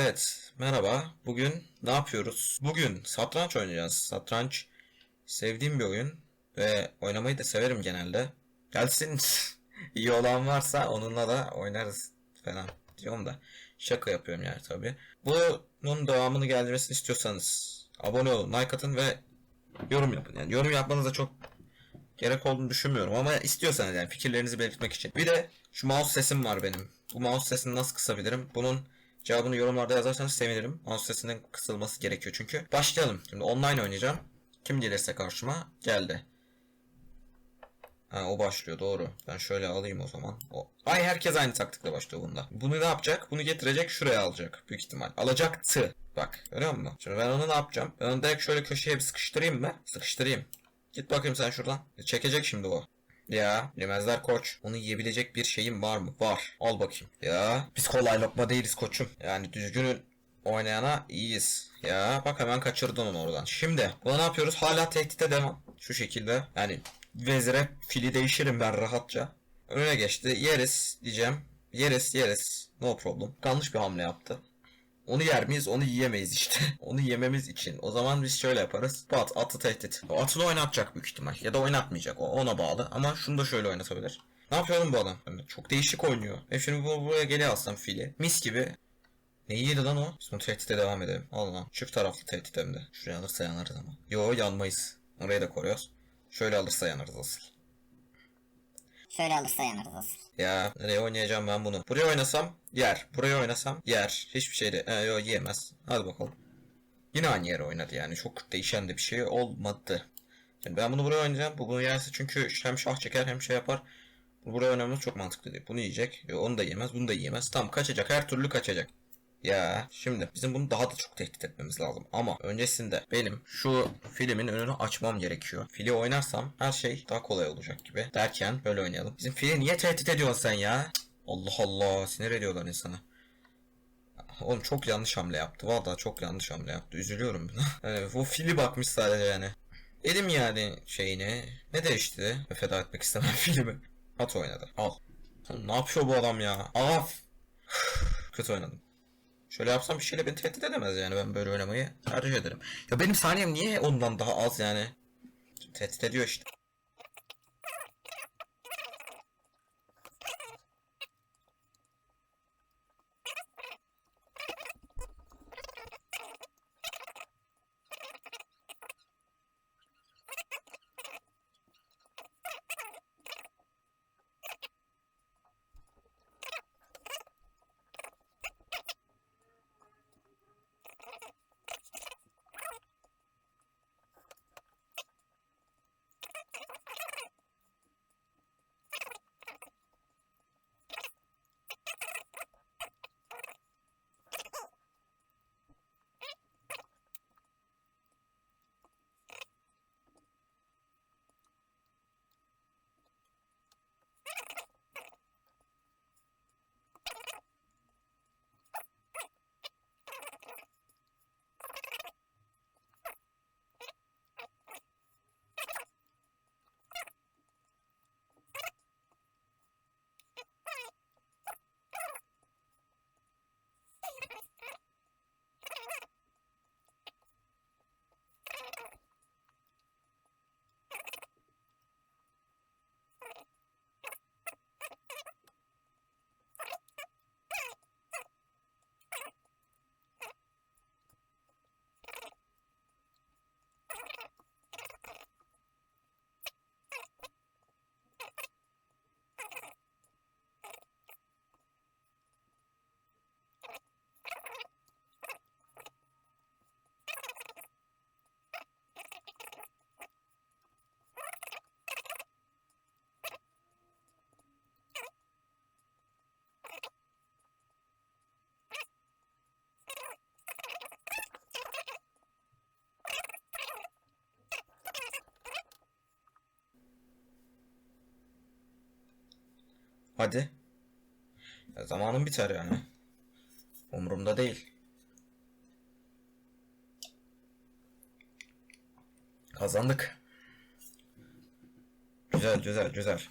Evet, merhaba. Bugün ne yapıyoruz? Bugün satranç oynayacağız. Satranç sevdiğim bir oyun ve oynamayı da severim genelde. Gelsin iyi olan varsa onunla da oynarız falan diyorum da. Şaka yapıyorum yani tabii. Bunun devamını gelmesini istiyorsanız abone olun, like atın ve yorum yapın. Yani yorum yapmanıza çok gerek olduğunu düşünmüyorum ama istiyorsanız yani fikirlerinizi belirtmek için. Bir de şu mouse sesim var benim. Bu mouse sesini nasıl kısabilirim? Bunun cevabını yorumlarda yazarsanız sevinirim. Mouse sesinin kısılması gerekiyor çünkü. Başlayalım. Şimdi online oynayacağım. Kim gelirse karşıma geldi. Ha o başlıyor doğru. Ben şöyle alayım o zaman. O. Ay herkes aynı taktikle başlıyor bunda. Bunu ne yapacak? Bunu getirecek şuraya alacak büyük ihtimal. Alacaktı. Bak görüyor musun? Şimdi ben onu ne yapacağım? Ben onu direkt şöyle köşeye bir sıkıştırayım mı? Sıkıştırayım. Git bakayım sen şuradan. Çekecek şimdi o. Ya yemezler koç. Onu yiyebilecek bir şeyim var mı? Var. Al bakayım. Ya biz kolay lokma değiliz koçum. Yani düzgünün oynayana iyiyiz. Ya bak hemen kaçırdın onu oradan. Şimdi buna ne yapıyoruz? Hala tehdite devam. Şu şekilde. Yani vezire fili değişirim ben rahatça. Önüne geçti. Yeriz diyeceğim. Yeriz yeriz. No problem. Yanlış bir hamle yaptı. Onu yer miyiz? Onu yiyemeyiz işte. Onu yememiz için. O zaman biz şöyle yaparız. At, atı tehdit. O atını oynatacak büyük ihtimal. Ya da oynatmayacak. O ona bağlı. Ama şunu da şöyle oynatabilir. Ne yapıyor bu adam? Çok değişik oynuyor. E şimdi bu buraya geri alsam fili. Mis gibi. Ne yedi lan o? Biz bunu tehdite devam edelim. Al lan. Çift taraflı tehdit hem de. Şuraya alırsa yanarız ama. Yo yanmayız. Orayı da koruyoruz. Şöyle alırsa yanarız asıl. Şöyle alırsa yanarız asıl. Ya nereye oynayacağım ben bunu? Buraya oynasam yer. Buraya oynasam yer. Hiçbir şey de e, yo, yiyemez. Hadi bakalım. Yine aynı yere oynadı yani. Çok değişen de bir şey olmadı. Şimdi ben bunu buraya oynayacağım. Bu bunu yerse çünkü hem şah çeker hem şey yapar. Buraya oynamamız çok mantıklı değil. Bunu yiyecek. Onu da yemez. Bunu da yiyemez. Tam kaçacak. Her türlü kaçacak. Ya şimdi bizim bunu daha da çok tehdit etmemiz lazım. Ama öncesinde benim şu filmin önünü açmam gerekiyor. Fili oynarsam her şey daha kolay olacak gibi. Derken böyle oynayalım. Bizim fili niye tehdit ediyorsun sen ya? Allah Allah sinir ediyorlar insanı. Oğlum çok yanlış hamle yaptı. Vallahi çok yanlış hamle yaptı. Üzülüyorum buna. Yani bu fili bakmış sadece yani. Dedim yani şeyini. Ne değişti? Feda etmek istemem filmi. At oynadı. Al. Ne yapıyor bu adam ya? Af. Kötü oynadım. Şöyle yapsam bir şeyle beni tehdit edemez yani ben böyle oynamayı tercih ederim. Ya benim saniyem niye ondan daha az yani? Tehdit ediyor işte. Hadi. Ya zamanım biter yani. Umurumda değil. Kazandık. Güzel güzel güzel.